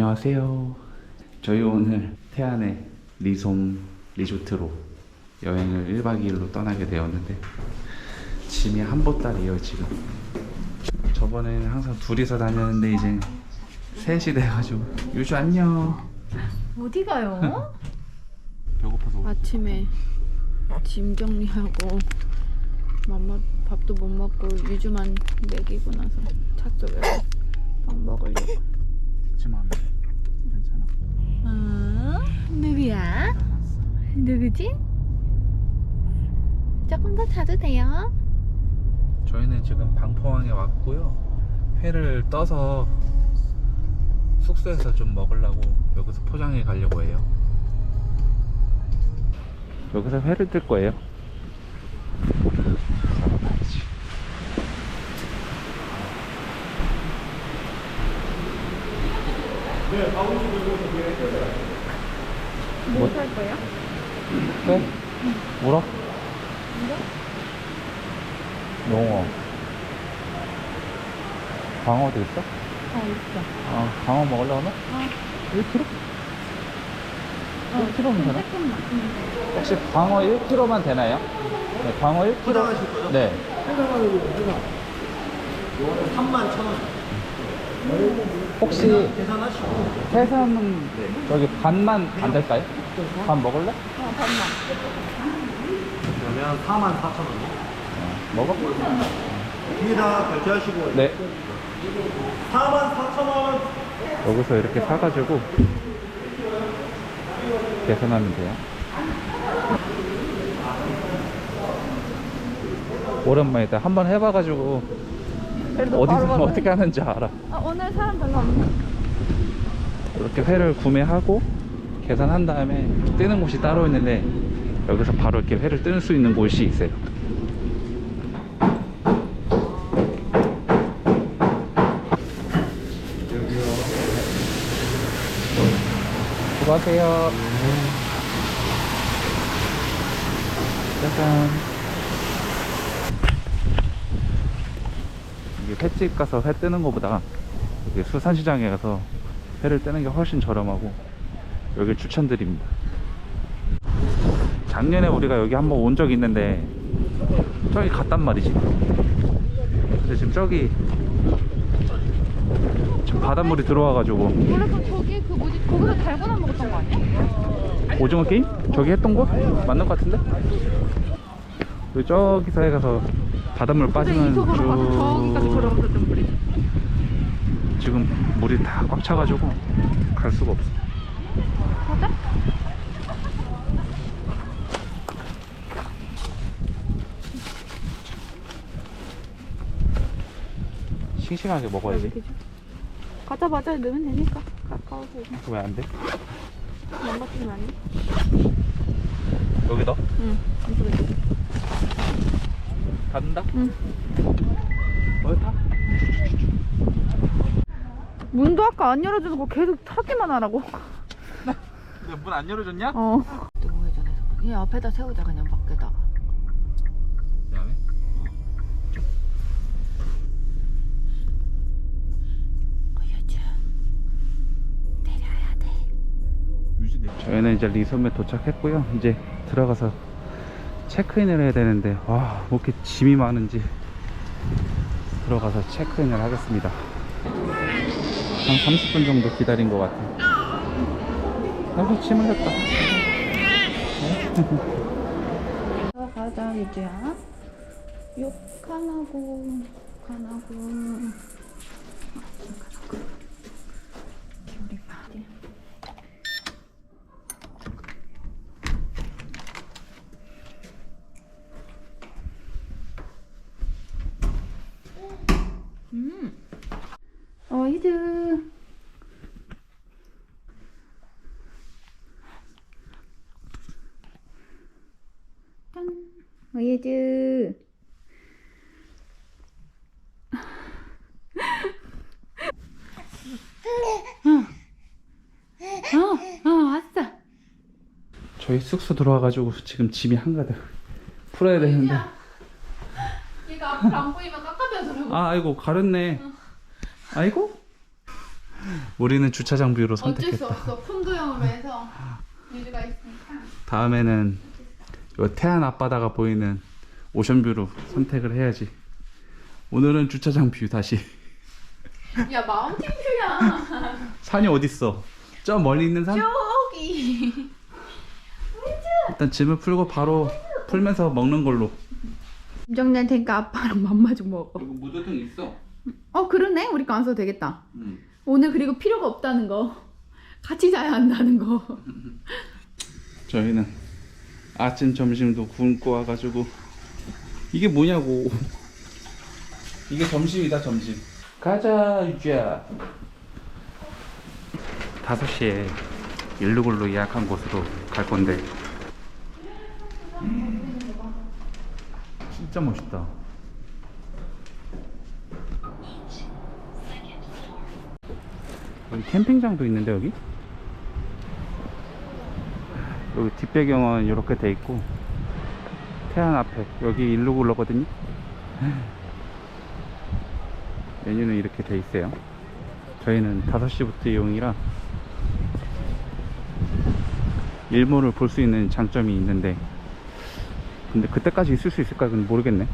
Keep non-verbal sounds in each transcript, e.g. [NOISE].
안녕하세요. 저희 오늘 태안의 리솜 리조트로 여행을 1박 2일로 떠나게 되었는데 짐이 한 보따리예요 지금. 저번에는 항상 둘이서 다녔는데 이제 셋이 돼가지고 유주 안녕. 어디 가요? [LAUGHS] 배고파서 올- 아침에 짐 정리하고 맘마 밥도 못 먹고 유주만 먹이고 나서 차 속에서 밥 먹으려고 괜찮아. 어? 누구야? 누구지? 조금 더 자도 돼요? 저희는 지금 방포항에 왔고요. 회를 떠서 숙소에서 좀 먹으려고 여기서 포장해 가려고 해요. 여기서 회를 뜰 거예요. 잡아봐야지. 뭐 살 거예요? 회? 우럭? 용어. 광어도 있어? 어 있어 아, 광어 먹으려고 하나? 1kg? 어 1kg면 되나? 조금만 혹시 광어 1kg만 되나요? 네, 광어 1kg. 포장하실 거죠? 네. 요거는 3만 1천 원. 혹시 계산하시고 해삼은 여기 반만 안 될까요? 반 먹을래? 어 밥만 그러면 4만 4천 원. 어, 먹어? 뒤에다 결제하시고 네. 4만 4천 원. 여기서 이렇게 사가지고 계산하면 돼요. 오랜만이다. 한번 해봐가지고 그래도 어디서 어떻게 하는지 알아. 아, 오늘 사람 별로 없네 이렇게 회를 구매하고 계산한 다음에 뜨는 곳이 따로 있는데 여기서 바로 이렇게 회를 뜰 수 있는 곳이 있어요. 수고하세요. 짜잔. 이게 횟집 가서 회 뜨는 것보다 여기 수산시장에 가서 회를 뜨는 게 훨씬 저렴하고 여기 추천드립니다. 작년에 우리가 여기 한번 온 적이 있는데 저기 갔단 말이지. 근데 지금 저기 지금 바닷물이 들어와 가지고 원래 그 저기 그 뭐지 거기서 달고나 먹었던 거 아니야? 오징어 게임? 저기 했던 곳? 맞는 것 같은데? 저기서 해가서 바닷물 빠지면 쭉 지금 물이 다 꽉 차가지고 갈 수가 없어. 싱싱하게 먹어야지. 좀. 가자 맞아 넣으면 되니까 가까워서 왜안 돼? 망가뜨리면 안 돼? 여기다? 응 이쪽에 닫는다? 응 어디 타? 문도 아까 안 열어주는 거 계속 타기만 하라고 근데 문안 열어줬냐? 어또 우회전해서 그냥 앞에다 세우자 그냥 돼 저희는 이제 리솜에 도착했고요. 이제 들어가서 체크인을 해야 되는데 와, 뭐 이렇게 짐이 많은지 들어가서 체크인을 하겠습니다. 한 30분 정도 기다린 것 같아요. 아이고, 침 흘렸다. 가자 유주야 욕하나고 가나고 우리 파리 음 어이드 짠. 어이드 어, 어, 왔어. 저희 숙소 들어와가지고 지금 짐이 한가득 풀어야 되는데. 얘가 안 보이면 깎아줘더라고. 아 아이고 가렸네. 아이고 우리는 주차장 뷰로 어쩔 수 선택했다. 없어. 푼도형으로 해서 유주가 있으니까. 다음에는 요 태안 앞바다가 보이는 오션뷰로 선택을 해야지. 오늘은 주차장 뷰 다시. [LAUGHS] 야 마운틴 뷰야. [LAUGHS] 산이 어딨어? 저 멀리 있는 산? 저기. 일단 짐을 풀고 바로 풀면서 먹는 걸로. 김정리할 테니까 아빠랑 맘마 좀 먹어. 그리고 무드등 있어. 어 그러네. 우리 거 안 써도 되겠다. 응. 오늘 그리고 필요가 없다는 거. 같이 자야 한다는 거. 저희는 아침 점심도 굶고 와가지고 이게 뭐냐고. 이게 점심이다 점심. 가자 유주야. 5시에 일루굴로 예약한 곳으로 갈 건데 진짜 멋있다. 여기 캠핑장도 있는데 여기? 여기 뒷배경은 이렇게 돼 있고 태안 앞에 여기 일루굴러거든요. [LAUGHS] 메뉴는 이렇게 돼 있어요. 저희는 5시부터 이용이라 일몰을 볼 수 있는 장점이 있는데 근데 그때까지 있을 수 있을까 그건 모르겠네.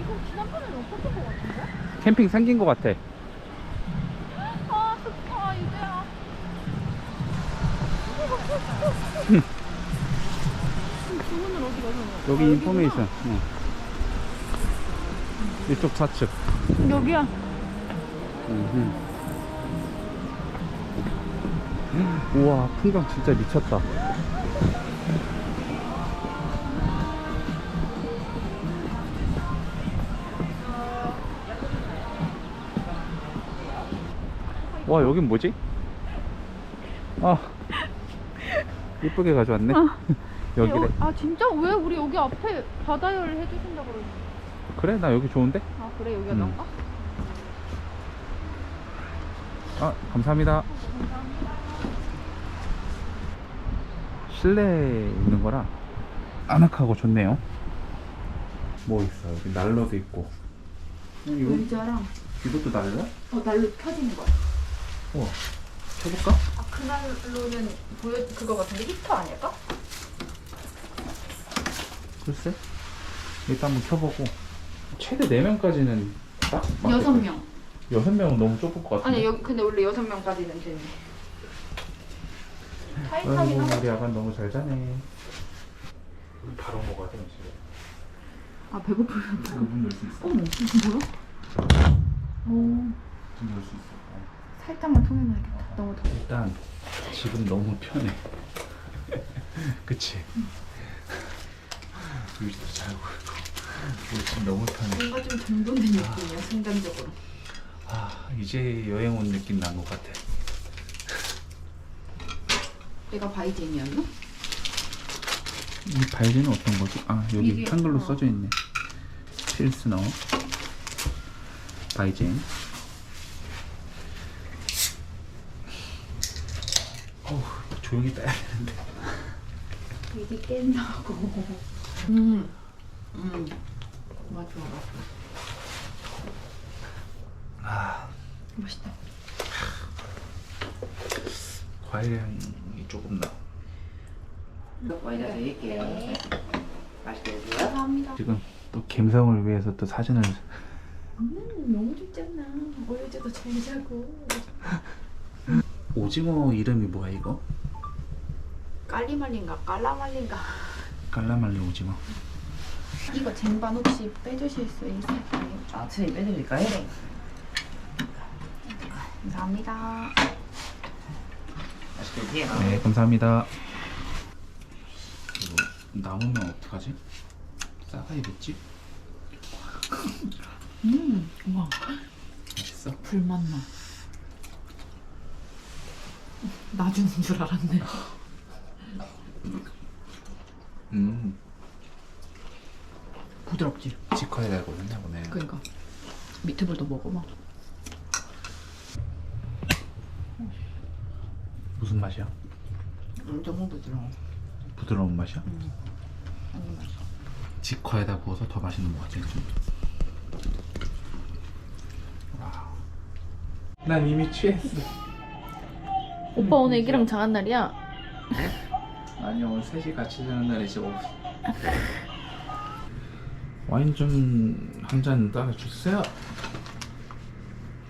이거 지난번에는 없었던 것 같은데? 캠핑 생긴 것 같아. 아, 주문은 어디 가서? 여기 인포메이션. 어. 이쪽 좌측. 여기야. 우와 풍경 진짜 미쳤다 와 여긴 뭐지? 아 이쁘게 가져왔네 [LAUGHS] 여기래 여- 아 진짜 왜 우리 여기 앞에 바다열 해주신다 그러지? 그래 나 여기 좋은데? 아 그래 여기가 음. 나은가? 아 감사합니다 실내에 있는 거라 아늑하고 좋네요 뭐 있어 여기 난로도 있고 어, 의자랑 이것도 난로야? 어 난로 켜지는 거야. 우와 켜볼까? 아그 난로는 보여 그거 같은데 히터 아닐까? 글쎄 일단 한번 켜보고 최대 4명까지는 딱 맞겠다. 여섯 명. 여섯 명은 너무 좁을 것 같은데 아니 여기 근데 원래 여섯 명까지는 되네. 타이트하긴 아이고 하다. 우리 아가 너무 잘 자네 우리 바로 먹어야 돼 음식을 아 배고프다. 이거 문 열 수 있어 어머 이거 뭐야? 오 문 열 수 있어 어. 살짝만 통해놔야겠다. 너무 더워. 일단 지금 너무 편해. [LAUGHS] 그치? 잘 보이고 우리 지금 너무 편해. 뭔가 좀 정돈된 느낌이야 순간적으로. 아 이제 여행 온 느낌 난 것 같아. 내가 바이젠이었나? 이 발제는 어떤 거지? 아 여기 이게- 한글로 어. 써져 있네. 필스너 바이젠. 어우 조용히 따야 되는데. 이게 깬다고. 음, 음, 맞아, 맞아. 아 맛있다. 과일 향이 조금 나. 여기다 드릴게요. 맛있게 드세요. 감사합니다. 지금 또 감성을 위해서 또 사진을 음, 너무 좋잖아. 어제도 잘 자고. 오징어 이름이 뭐야 이거? 깔리말린가 깔라말린가. 깔라말리 오징어. 이거 쟁반 혹시 빼주실 수 있을까요? 아, 트레이 빼드릴까요? 감사합니다. 맛있게 드세요. 네 감사합니다. 이거 남으면 어떡하지? 싸가야겠지? [LAUGHS] 음, 와, 맛있어? 불맛 나. [LAUGHS] 놔주는 줄 알았네. 음 부드럽지? 직화에 달고 있나 보네. 그러니까 미트볼도 먹어봐. 무슨 맛이야? 음, 너무 부드러워. 부드러운 맛이야? 아니 맛있어. 직화에다 구워서 더 맛있는 것 같아. 좀. 와. 난 이미 취했어. 오빠 오늘 애기랑 장한 날이야? 아니 오늘 셋이 같이 자는 날이지 뭐. 와인 좀 한 잔 따라 주세요.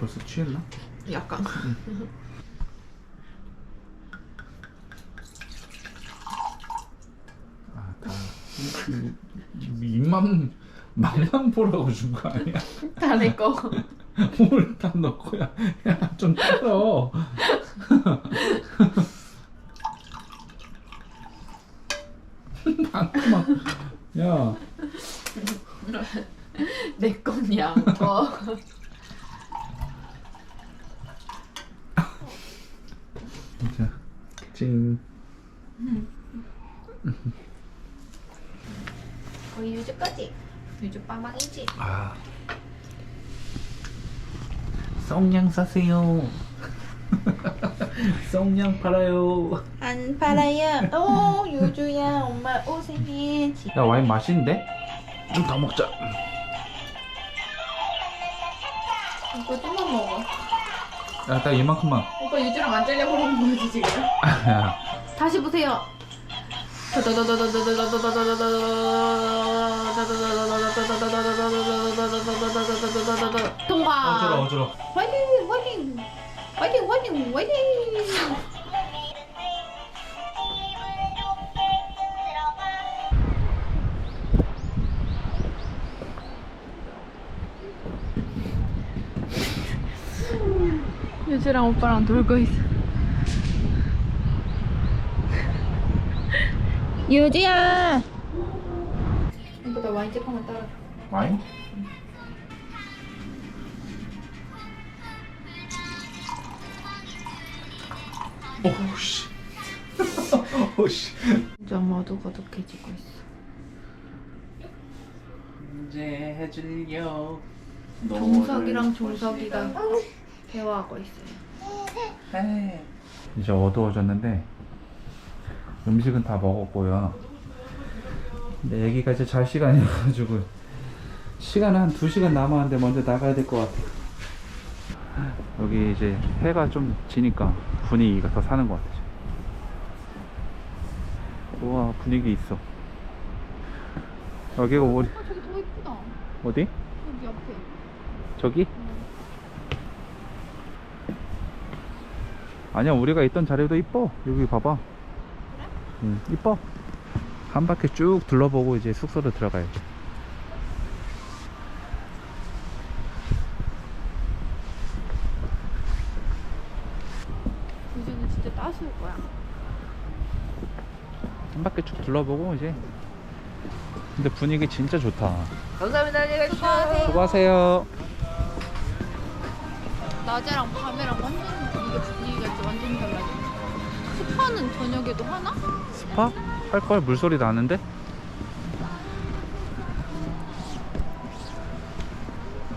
벌써 취했나? 약간 아, 다 입만 맛만 보라고 준 거 아니야? 다 내꺼 뭘다 넣고야. 야, 좀 따라. [LAUGHS] 방금 막, 야, 내 거냐 거 자, 찡. 거의 유주까지 유주 빵빵이지 아. 썩냥 사세요. [LAUGHS] 썩냥 팔아요. 안 팔아요 오 유주야 엄마 오세요 야 와인 맛있는데? 좀 더 먹자. 오빠 좀만 먹어 야, 딱 이만큼만. 오빠 유주랑 안 잘려 버리는 거지 지금 [LAUGHS] 다시 보세요 통과 어지러. 화이팅 화이팅 화이팅 화이팅 화이팅! 유주랑 오빠랑 놀고 있어. 유주야! 오빠 나 와인집 한번 따라 와인? 오씨. [LAUGHS] 오씨. 점점 어둑어둑해지고 있어 언제 해줄려? 종석이랑 종석이가 대화하고 있어요 이제 어두워졌는데 음식은 다 먹었고요. 근데 애기가 이제 잘 시간이어가지고 시간은 한 2시간 남았는데 먼저 나가야 될 것 같아요. 여기 이제 해가 좀 지니까 분위기가 더 사는 것 같아요. 우와 분위기 있어. 여기가 어디? 아 저기 더 이쁘다 어디? 여기 옆에 저기? 아니야 우리가 있던 자리도 이뻐 여기 봐봐 응 이뻐 한 바퀴 쭉 둘러보고 이제 숙소로 들어가야지 유주는 진짜 따스울 거야 한 바퀴 쭉 둘러보고 이제 근데 분위기 진짜 좋다 감사합니다. 안녕히 가십시오. 수고하세요 낮에랑 밤에랑 완전 이게 분위기가 완전 달라져 스파는 저녁에도 하나? 스파? 할걸 물소리 나는데?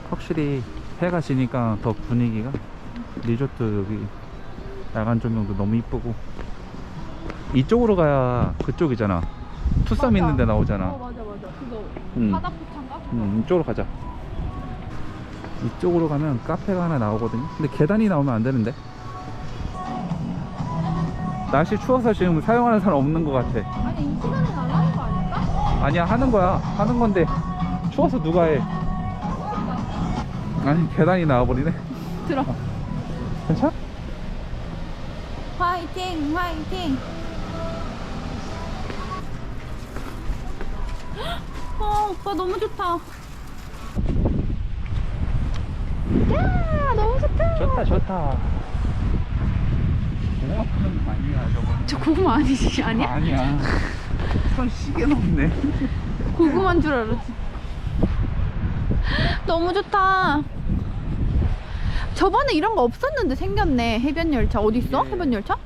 확실히 해가 지니까 더 분위기가 리조트 여기 야간 조명도 너무 이쁘고 이쪽으로 가야 그쪽이잖아. 투썸 맞아. 있는 데 나오잖아. 어 맞아 맞아. 그거 음. 바다포차인가? 음, 이쪽으로 가자. 이쪽으로 가면 카페가 하나 나오거든요. 근데 계단이 나오면 안 되는데? 날씨 추워서 지금 사용하는 사람 없는 것 같아. 아니 이 시간에 안 하는 거 아닐까? 아니야 하는 거야. 하는 건데. 추워서 누가 해? 아니 계단이 나와버리네. 들어. 괜찮아? 화이팅 화이팅 어 오빠 너무 좋다. 야 너무 좋다. 좋다 좋다. 아니야 저 고구마 아니지 아니야? 아니야. 손 시계 넘네. 고구마인 줄 알았지. 너무 좋다. 저번에 이런 거 없었는데 생겼네. 해변 열차. 어디 있어? 예. 해변 열차?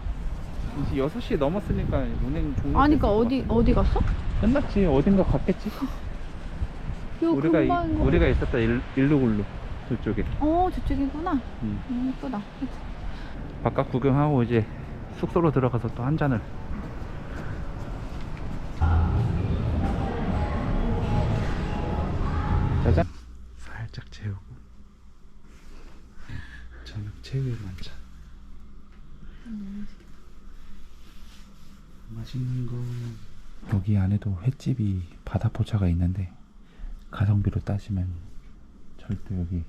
이제 6시 넘었으니까 운행 종료 아니 그니까 어디 어디 갔어? 끝났지. 어딘가 갔겠지 요 우리가 이, 금방 우리가 있었다 일, 일루굴루 저쪽에. 어 저쪽이구나. 음. 음, 이쁘다. 바깥 구경하고 이제 숙소로 들어가서 또 한 잔을. 짜잔. 살짝 재우고. 저녁 제일 많자. 맛있는 거. 여기 안에도 횟집이 바다포차가 있는데 가성비로 따지면 절대 여기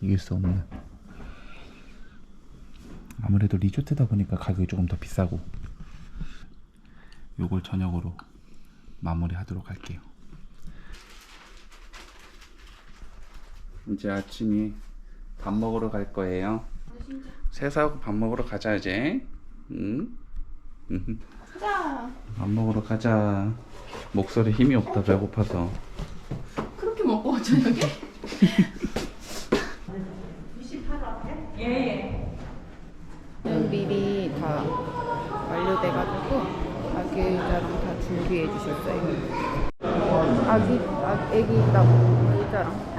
이길 수 없는. 아무래도 리조트다 보니까 가격이 조금 더 비싸고. 요걸 저녁으로 마무리 하도록 할게요. 이제 아침이 밥 먹으러 갈 거예요. 세사하고 밥 먹으러 가자 이제. 응? 응. 자, 밥 먹으러 가자. 목소리 힘이 없다 배고파서. 먹고 와 저녁에? 예. 미리 다 완료돼가지고 아기 의자랑 다 준비해 주셨어요. 아기, 아, 애기 있다고 의자랑.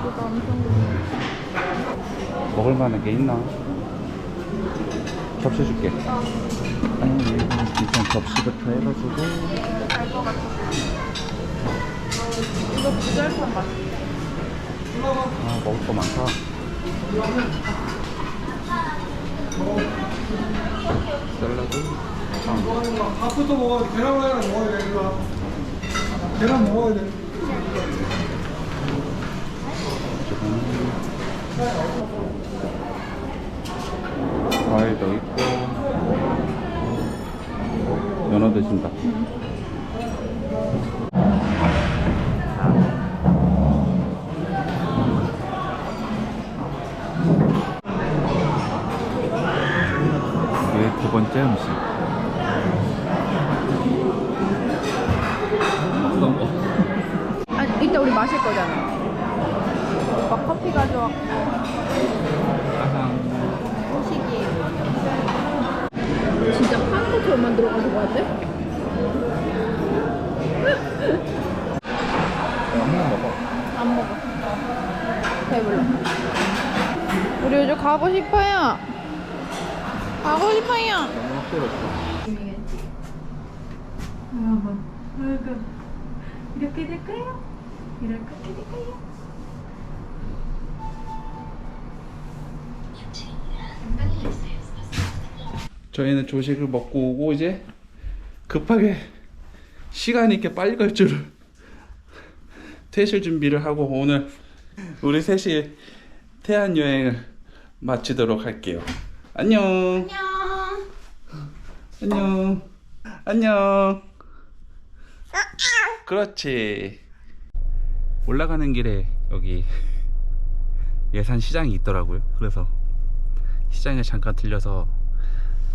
이거 엄청 먹을 만한 게 있나? 접시 줄게. 아니, 일단 접시부터 해가지고. 갈것 같아. 이거 부절판 맛. 아, 먹을 거 많다. 샐러드. 빵. 밥부터 먹어야 돼. 계란 하나 먹어야 돼. 이거. 계란 먹어야 돼. 과일도 있고 연어 드신다. 이게 두 번째 음식 어떤 거? 아니, 이따 우리 마실 거잖아. 오빠 커피 가져왔고. 짜장 시기. 진짜 파는 것처럼만 들어가서 뭐 하지? 한번 먹어 안 먹어. 배불러. 우리 요즘 가고 싶어요. 가고 싶어요. 너무 확실했어 여러분, 얼굴 이렇게 될까요? 이렇게 될까요? 저희는 조식을 먹고 오고 이제 급하게 시간이 이렇게 빨리 갈 줄을 퇴실 준비를 하고 오늘 우리 셋이 태안 여행을 마치도록 할게요. 안녕. 안녕. 안녕. 그렇지. 올라가는 길에 여기 예산 시장이 있더라고요. 그래서 시장에 잠깐 들려서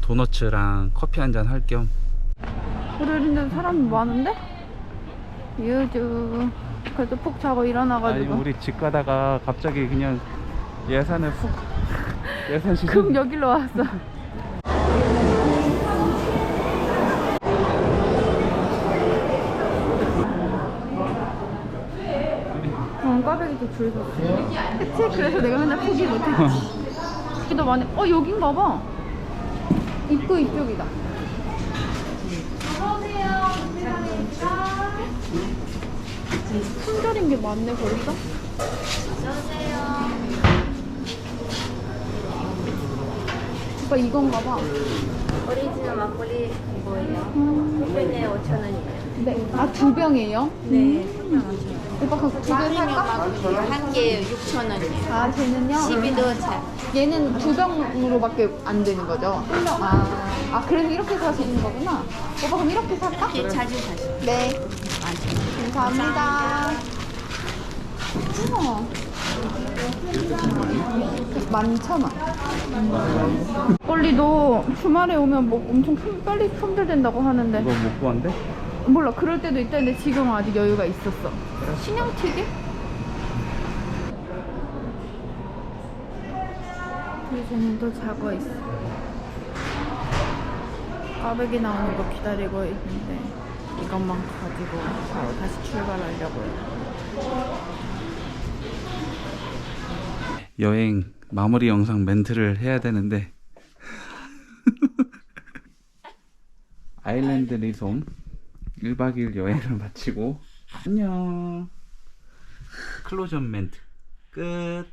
도너츠랑 커피 한 잔 할 겸 월요일인데 사람이 많은데? 유주. 그래도 푹 자고 아니 일어나가지고. 우리 집 가다가 갑자기 그냥 예산을 훅 예산 시장 금 여기로 왔어. 응, 꽈배기도 줄 섰어. 그치? 그래서 내가 맨날 포기 못했지. 여기도 많이, 어, 여긴가 봐. 입구 이쪽이다. 품절인 게 많네, 거기가? 오빠 이건가 봐. 오리지널 막걸리 이거예요. 음. 햇볕에 5,000원이에요. 네. 아, 두 병이에요? 네, 한병 5,000원. 오빠 그거 두개 살까? 한 개에 6,000원이에요. 아, 쟤는요? 12도 차. 얘는 두 병으로밖에 안 되는 거죠? 아, 아 그래서 이렇게 사시는 거구나. 오빠 그럼 이렇게 살까? 이렇게 자주 사시요 네. 감사합니다. 우와. 11,000원. 빨리도 주말에 오면 뭐 엄청 품- 빨리 품절된다고 하는데. 이거 못 구한대? 몰라 그럴 때도 있다는데 지금 은 아직 여유가 있었어 신형튀기? 유준이도 자고 있어 까베기 나오는 거 기다리고 있는데 이것만 가지고 바로 다시 출발하려고요 여행 마무리 영상 멘트를 해야 되는데. [LAUGHS] 아일랜드 리솜 1박 2일 여행을 마치고 안녕. 클로전 멘트. 끝